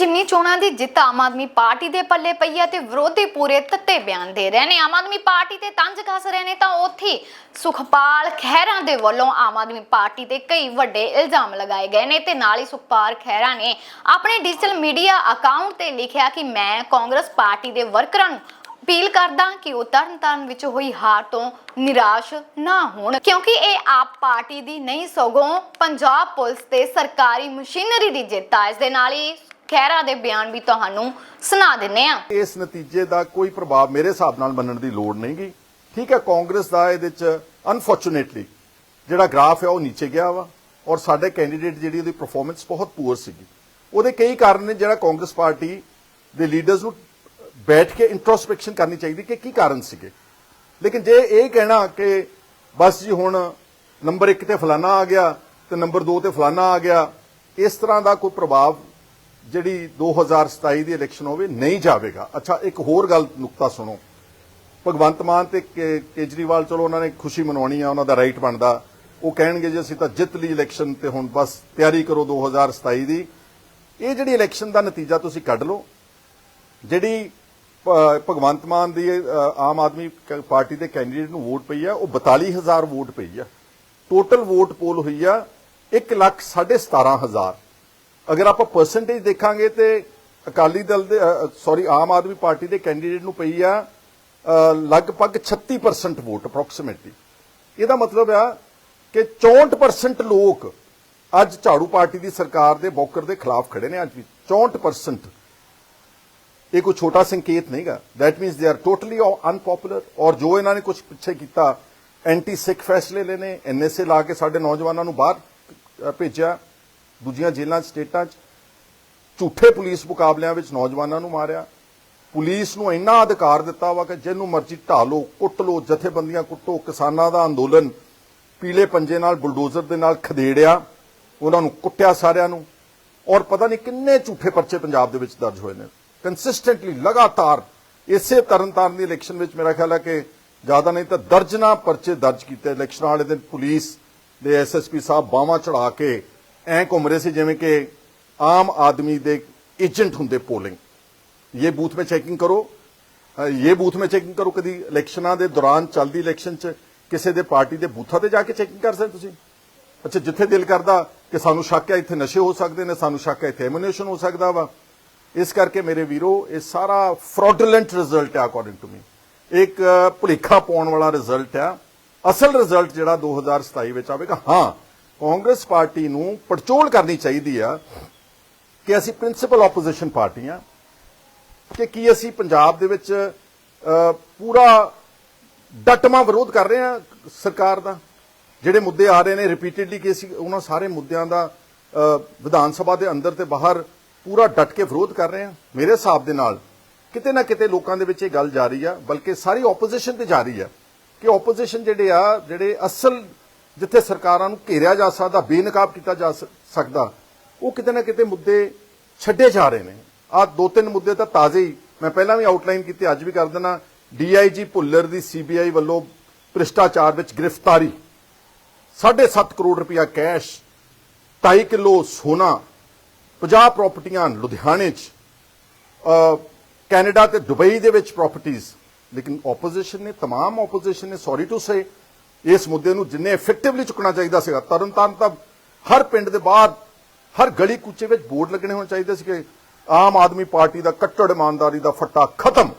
ਜਿਮਨੀ ਚੋਣਾਂ ਦੀ ਜਿੱਤ ਆਮ ਆਦਮੀ ਪਾਰਟੀ ਦੇ ਪੱਲੇ ਪਈ ਹੈ ਤੇ ਵਿਰੋਧੀ ਪੂਰੇ ਤੱਤੇ ਬਿਆਨ ਦੇ ਰਹੇ ਨੇ। ਆਮ ਆਦਮੀ ਪਾਰਟੀ ਤੇ ਤੰਜ ਕੱਸ ਰਹੇ ਨੇ ਤਾਂ ਉੱਥੇ ਸੁਖਪਾਲ ਖਹਿਰਾ ਦੇ ਵੱਲੋਂ ਆਮ ਆਦਮੀ ਪਾਰਟੀ ਤੇ ਕਈ ਵੱਡੇ ਇਲਜ਼ਾਮ ਲਗਾਏ ਗਏ ਨੇ ਤੇ ਨਾਲ ਹੀ ਸੁਖਪਾਲ ਖਹਿਰਾ ਨੇ ਆਪਣੇ ਡਿਜੀਟਲ ਮੀਡੀਆ ਅਕਾਊਂਟ ਤੇ ਲਿਖਿਆ ਕਿ ਮੈਂ ਕਾਂਗਰਸ ਪਾਰਟੀ ਦੇ ਵਰਕਰਾਂ ਨੂੰ ਅਪੀਲ ਕਰਦਾ ਕਿ ਉਹ ਤਰਨਤਾਰਨ ਵਿੱਚ ਹੋਈ ਹਾਰ ਤੋਂ ਨਿਰਾਸ਼ ਨਾ ਹੋਣ। ਕਿਉਂਕਿ ਇਹ ਆਪ ਪਾਰਟੀ ਦੀ ਨਹੀਂ ਸਗੋਂ ਪੰਜਾਬ ਪੁਲਿਸ ਤੇ ਸਰਕਾਰੀ ਮਸ਼ੀਨਰੀ ਦੀ ਜਿੱਤ ਆ। ਇਸ ਦੇ ਨਾਲ ਹੀ ਖਹਿਰਾ ਦੇ ਬਿਆਨ ਵੀ ਤੁਹਾਨੂੰ ਸੁਣਾ ਦਿੰਨੇ ਆ ਇਸ ਨਤੀਜੇ ਦਾ ਕੋਈ ਪ੍ਰਭਾਵ ਮੇਰੇ ਹਿਸਾਬ ਨਾਲ ਮੰਨਣ ਦੀ ਲੋੜ ਨਹੀਂਗੀ ਠੀਕ ਹੈ, ਕਾਂਗਰਸ ਦਾ ਇਹਦੇ ਚ ਅਨਫੋਰਚੂਨੇਟਲੀ ਜਿਹੜਾ ਗ੍ਰਾਫ ਹੈ ਉਹ ਨੀਚੇ ਗਿਆ ਵਾ ਔਰ ਸਾਡੇ ਕੈਂਡੀਡੇਟ ਜਿਹੜੀ ਉਹਦੀ ਪਰਫਾਰਮੈਂਸ ਬਹੁਤ ਪੂਰ ਸੀਗੀ। ਉਹਦੇ ਕਈ ਕਾਰਨ ਨੇ ਜਿਹੜਾ ਕਾਂਗਰਸ ਪਾਰਟੀ ਦੇ ਲੀਡਰਸ ਨੂੰ ਬੈਠ ਕੇ ਇੰਟਰੋਸਪੈਕਸ਼ਨ ਕਰਨੀ ਚਾਹੀਦੀ ਕਿ ਕੀ ਕਾਰਨ ਸੀਗੇ। ਲੇਕਿਨ ਜੇ ਇਹ ਕਹਿਣਾ ਕਿ ਬਸ ਜੀ ਹੁਣ ਨੰਬਰ 1 ਤੇ ਫਲਾਨਾ ਆ ਗਿਆ ਤੇ ਨੰਬਰ 2 ਤੇ ਫਲਾਨਾ ਆ ਗਿਆ, ਇਸ ਤਰ੍ਹਾਂ ਦਾ ਕੋਈ ਪ੍ਰਭਾਵ ਜਿਹੜੀ 2027 ਦੀ ਇਲੈਕਸ਼ਨ ਹੋਵੇ ਨਹੀਂ ਜਾਵੇਗਾ। ਅੱਛਾ, ਇੱਕ ਹੋਰ ਗੱਲ, ਨੁਕਤਾ ਸੁਣੋ। ਭਗਵੰਤ ਮਾਨ ਤੇ ਕੇਜਰੀਵਾਲ, ਚਲੋ ਉਹਨਾਂ ਨੇ ਖੁਸ਼ੀ ਮਨਾਉਣੀ ਆ, ਉਹਨਾਂ ਦਾ ਰਾਈਟ ਬਣਦਾ। ਉਹ ਕਹਿਣਗੇ ਜੇ, ਅਸੀਂ ਤਾਂ ਜਿੱਤ ਲਈ ਇਲੈਕਸ਼ਨ ਤੇ ਹੁਣ ਬਸ ਤਿਆਰੀ ਕਰੋ 2027 ਦੀ। ਇਹ ਜਿਹੜੀ ਇਲੈਕਸ਼ਨ ਦਾ ਨਤੀਜਾ ਤੁਸੀਂ ਕੱਢ ਲਓ। ਜਿਹੜੀ ਭਗਵੰਤ ਮਾਨ ਦੀ ਆਮ ਆਦਮੀ ਪਾਰਟੀ ਦੇ ਕੈਂਡੀਡੇਟ ਨੂੰ ਵੋਟ ਪਈ ਆ, ਉਹ 42000 ਵੋਟ ਪਈ ਆ। ਟੋਟਲ ਵੋਟ ਪੋਲ ਹੋਈ ਆ 1 ਲੱਖ 17500 ਅਗਰ ਆਪਾਂ ਪਰਸੈਂਟੇਜ ਦੇਖਾਂਗੇ ਤੇ ਅਕਾਲੀ ਦਲ ਦੇ ਸੌਰੀ ਆਮ ਆਦਮੀ ਪਾਰਟੀ ਦੇ ਕੈਂਡੀਡੇਟ ਨੂੰ ਪਈ ਆ ਲਗਭਗ 36% ਵੋਟ ਅਪਰੋਕਸੀਮੇਟਲੀ ਇਹਦਾ ਮਤਲਬ ਆ ਕਿ 64% ਲੋਕ ਅੱਜ ਝਾੜੂ ਪਾਰਟੀ ਦੀ ਸਰਕਾਰ ਦੇ ਬੌਕਰ ਦੇ ਖਿਲਾਫ ਖੜੇ ਨੇ ਅੱਜ ਵੀ। 64% ਇਹ ਕੋਈ ਛੋਟਾ ਸੰਕੇਤ ਨਹੀਂਗਾ that means they are totally unpopular ਔਰ ਜੋ ਇਹਨਾਂ ਨੇ ਕੁਝ ਪਿੱਛੇ ਕੀਤਾ ਐਂਟੀ ਸਿੱਖ ਫੈਸਲੇ ਲੈਨੇ ਐਨਐਸਏ ਲਾ ਕੇ ਸਾਡੇ ਨੌਜਵਾਨਾਂ ਨੂੰ ਬਾਹਰ ਭੇਜਿਆ। ਦੂਜੀਆਂ ਜੇਲ੍ਹਾਂ ਸਟੇਟਾਂ 'ਚ। ਝੂਠੇ ਪੁਲਿਸ ਮੁਕਾਬਲਿਆਂ ਵਿੱਚ ਨੌਜਵਾਨਾਂ ਨੂੰ ਮਾਰਿਆ। ਪੁਲਿਸ ਨੂੰ ਇੰਨਾ ਅਧਿਕਾਰ ਦਿੱਤਾ ਵਾ ਕਿ ਜਿਹਨੂੰ ਮਰਜ਼ੀ ਢਾ ਲਓ, ਕੁੱਟ ਲਓ, ਜਥੇਬੰਦੀਆਂ ਕੁੱਟੋ, ਕਿਸਾਨਾਂ ਦਾ ਅੰਦੋਲਨ ਪੀਲੇ ਪੰਜੇ ਨਾਲ, ਬੁਲਡੋਜ਼ਰ ਦੇ ਨਾਲ ਖਦੇੜਿਆ। ਉਹਨਾਂ ਨੂੰ ਕੁੱਟਿਆ ਸਾਰਿਆਂ ਨੂੰ। ਔਰ ਪਤਾ ਨਹੀਂ ਕਿੰਨੇ ਝੂਠੇ ਪਰਚੇ ਪੰਜਾਬ ਦੇ ਵਿੱਚ ਦਰਜ ਹੋਏ ਨੇ। ਕੰਸਿਸਟੈਂਟਲੀ ਲਗਾਤਾਰ ਇਸੇ ਤਰਨਤਾਰਨ ਦੀ ਇਲੈਕਸ਼ਨ ਵਿੱਚ ਮੇਰਾ ਖਿਆਲ ਹੈ ਕਿ ਜ਼ਿਆਦਾ ਨਹੀਂ ਤਾਂ ਦਰਜਨਾ ਪਰਚੇ ਦਰਜ ਕੀਤੇ। ਇਲੈਕਸ਼ਨ ਵਾਲੇ ਦਿਨ ਪੁਲਿਸ ਦੇ ਐਸਐਸਪੀ ਸਾਹਿਬ ਬਾਹਾਂ ਚੜਾ ਕੇ ਐਂ ਘੁੰਮ ਰਹੇ ਸੀ ਜਿਵੇਂ ਕਿ ਆਮ ਆਦਮੀ ਦੇ ਏਜੰਟ ਹੁੰਦੇ ਪੋਲਿੰਗ। ਇਹ ਬੂਥ में ਚੈਕਿੰਗ ਕਰੋ। ਇਹ ਬੂਥ में ਚੈਕਿੰਗ ਕਰੋ ਕਦੀ ਇਲੈਕਸ਼ਨਾਂ ਦੇ ਦੌਰਾਨ ਚੱਲਦੀ ਇਲੈਕਸ਼ਨ 'ਚ ਕਿਸੇ ਦੇ ਪਾਰਟੀ ਦੇ ਬੂਥਾਂ ਤੇ ਜਾ ਕੇ ਚੈਕਿੰਗ ਕਰ ਸਕਦੇ ਤੁਸੀਂ। ਅੱਛਾ, ਜਿੱਥੇ ਦਿਲ ਕਰਦਾ ਕਿ ਸਾਨੂੰ ਸ਼ੱਕ ਹੈ, ਇੱਥੇ ਨਸ਼ੇ ਹੋ ਸਕਦੇ ਨੇ, ਸਾਨੂੰ ਸ਼ੱਕ ਹੈ, ਇੱਥੇ ਐਮੂਨੇਸ਼ਨ ਹੋ ਸਕਦਾ ਵਾ। ਇਸ ਕਰਕੇ ਮੇਰੇ ਵੀਰੋ, ਇਹ ਸਾਰਾ ਫਰਾਡੂਲੈਂਟ ਰਿਜ਼ਲਟ ਹੈ ਅਕੋਰਡਿੰਗ ਟੂ ਮੀ ਇੱਕ ਭੁਲੇਖਾ ਪਾਉਣ ਵਾਲਾ ਰਿਜ਼ਲਟ ਆ ਅਸਲ ਰਿਜ਼ਲਟ ਜਿਹੜਾ 2027 ਵਿੱਚ ਆਵੇਗਾ, ਹਾਂ ਕਾਂਗਰਸ ਪਾਰਟੀ ਨੂੰ ਪੜਚੋਲ ਕਰਨੀ ਚਾਹੀਦੀ ਆ ਕਿ ਅਸੀਂ ਪ੍ਰਿੰਸੀਪਲ ਆਪੋਜੀਸ਼ਨ ਪਾਰਟੀ ਆ, ਕਿ ਕੀ ਅਸੀਂ ਪੰਜਾਬ ਦੇ ਵਿੱਚ ਪੂਰਾ ਡਟਮਾ ਵਿਰੋਧ ਕਰ ਰਹੇ ਹਾਂ ਸਰਕਾਰ ਦਾ? ਜਿਹੜੇ ਮੁੱਦੇ ਆ ਰਹੇ ਨੇ ਰਿਪੀਟਿਡਲੀ ਕਿ ਅਸੀਂ ਉਹਨਾਂ ਸਾਰੇ ਮੁੱਦਿਆਂ ਦਾ ਵਿਧਾਨ ਸਭਾ ਦੇ ਅੰਦਰ ਤੇ ਬਾਹਰ ਪੂਰਾ ਡਟ ਕੇ ਵਿਰੋਧ ਕਰ ਰਹੇ ਹਾਂ ਮੇਰੇ ਹਿਸਾਬ ਦੇ ਨਾਲ ਕਿਤੇ ਨਾ ਕਿਤੇ ਲੋਕਾਂ ਦੇ ਵਿੱਚ ਇਹ ਗੱਲ ਜਾਰੀ ਆ, ਬਲਕਿ ਸਾਰੀ ਆਪੋਜੀਸ਼ਨ ਤੇ ਜਾਰੀ ਆ, ਕਿ ਆਪੋਜੀਸ਼ਨ ਜਿਹੜੇ ਆ, ਜਿਹੜੇ ਅਸਲ ਜਿੱਥੇ ਸਰਕਾਰਾਂ ਨੂੰ ਘੇਰਿਆ ਜਾ ਸਕਦਾ ਬੇਨਕਾਬ ਕੀਤਾ ਜਾ ਸ- ਸਕਦਾ ਉਹ ਕਿਤੇ ਨਾ ਕਿਤੇ ਮੁੱਦੇ ਛੱਡੇ ਜਾ ਰਹੇ ਨੇ ਆ ਦੋ ਤਿੰਨ ਮੁੱਦੇ ਤਾਂ ਤਾਜ਼ੇ ਹੀ ਮੈਂ ਪਹਿਲਾਂ ਵੀ ਆਊਟਲਾਈਨ ਕੀਤੇ ਅੱਜ ਵੀ ਕਰ ਦਿੰਦਾ ਡੀਆਈਜੀ ਭੁੱਲਰ ਦੀ ਸੀਬੀਆਈ ਵੱਲੋਂ ਭ੍ਰਿਸ਼ਟਾਚਾਰ ਵਿੱਚ ਗ੍ਰਿਫਤਾਰੀ 7.5 ਕਰੋੜ ਰੁਪਇਆ ਕੈਸ਼ 2.5 ਕਿਲੋ ਸੋਨਾ 50 ਪ੍ਰਾਪਰਟੀਆਂ ਲੁਧਿਆਣੇ 'ਚ ਅ, ਕੈਨੇਡਾ ਤੇ ਦੁਬਈ ਦੇ ਵਿੱਚ ਪ੍ਰਾਪਰਟੀਆਂ ਲੇਕਿਨ ਆਪੋਜੀਸ਼ਨ ਨੇ तमाम ਆਪੋਜੀਸ਼ਨ ਨੇ ਸੌਰੀ ਟੂ ਸੇ ਇਸ ਮੁੱਦੇ ਨੂੰ ਜਿੰਨੇ ਇਫੈਕਟਿਵਲੀ ਚੁੱਕਣਾ ਚਾਹੀਦਾ ਸੀਗਾ ਤਰਨਤਾਰਨ ਤਾਂ ਹਰ ਪਿੰਡ ਦੇ ਬਾਹਰ, ਹਰ ਗਲੀ ਕੂਚੇ ਵਿੱਚ ਬੋਰਡ ਲੱਗਣੇ ਹੋਣੇ ਚਾਹੀਦੇ ਸੀ ਕਿ ਆਮ ਆਦਮੀ ਪਾਰਟੀ ਦਾ ਕੱਟੜ ਇਮਾਨਦਾਰੀ ਦਾ ਫੱਟਾ ਖਤਮ।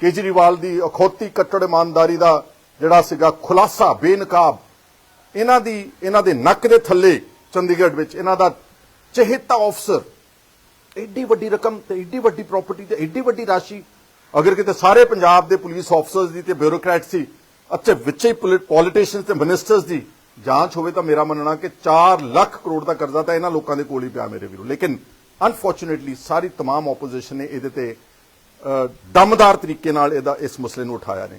ਕੇਜਰੀਵਾਲ ਦੀ ਅਖੌਤੀ ਕੱਟੜ ਇਮਾਨਦਾਰੀ ਦਾ ਜਿਹੜਾ ਸੀਗਾ ਖੁਲਾਸਾ, ਬੇਨਕਾਬ, ਇਹਨਾਂ ਦੀ, ਇਹਨਾਂ ਦੇ ਨੱਕ ਦੇ ਥੱਲੇ ਚੰਡੀਗੜ੍ਹ ਵਿੱਚ ਇਹਨਾਂ ਦਾ ਚਹੇਤਾ ਅਫਸਰ ਐਡੀ ਵੱਡੀ ਰਕਮ ਤੇ ਐਡੀ ਵੱਡੀ ਪ੍ਰਾਪਰਟੀ ਤੇ ਐਡੀ ਵੱਡੀ ਰਾਸ਼ੀ। ਅਗਰ ਕਿਤੇ ਸਾਰੇ ਪੰਜਾਬ ਦੇ ਪੁਲਿਸ ਆਫਸਰਸ ਦੀ ਤੇ ਬਿਊਰੋਕਰੈਟ ਸੀ ਅੱਛੇ ਵਿੱਚੇ ਹੀ ਪੋਲੀਟੀਸ਼ੀਅਨਸ ਤੇ ਮਿਨਿਸਟਰਸ ਦੀ ਜਾਂਚ ਹੋਵੇ ਤਾਂ ਮੇਰਾ ਮੰਨਣਾ ਕਿ 4 ਲੱਖ ਕਰੋੜ ਦਾ ਕਰਜ਼ਾ ਤਾਂ ਇਹਨਾਂ ਲੋਕਾਂ ਦੇ ਕੋਲ ਹੀ ਪਿਆ ਮੇਰੇ ਵੀਰੋ ਲੇਕਿਨ ਅਨਫੋਰਚੂਨੇਟਲੀ ਸਾਰੀ तमाम ਆਪੋਜੀਸ਼ਨ ਨੇ ਇਹਦੇ ਤੇ ਅ, ਦਮਦਾਰ ਤਰੀਕੇ ਨਾਲ ਇਹਦਾ ਇਸ ਮਸਲੇ ਨੂੰ ਉਠਾਇਆ ਨਹੀਂ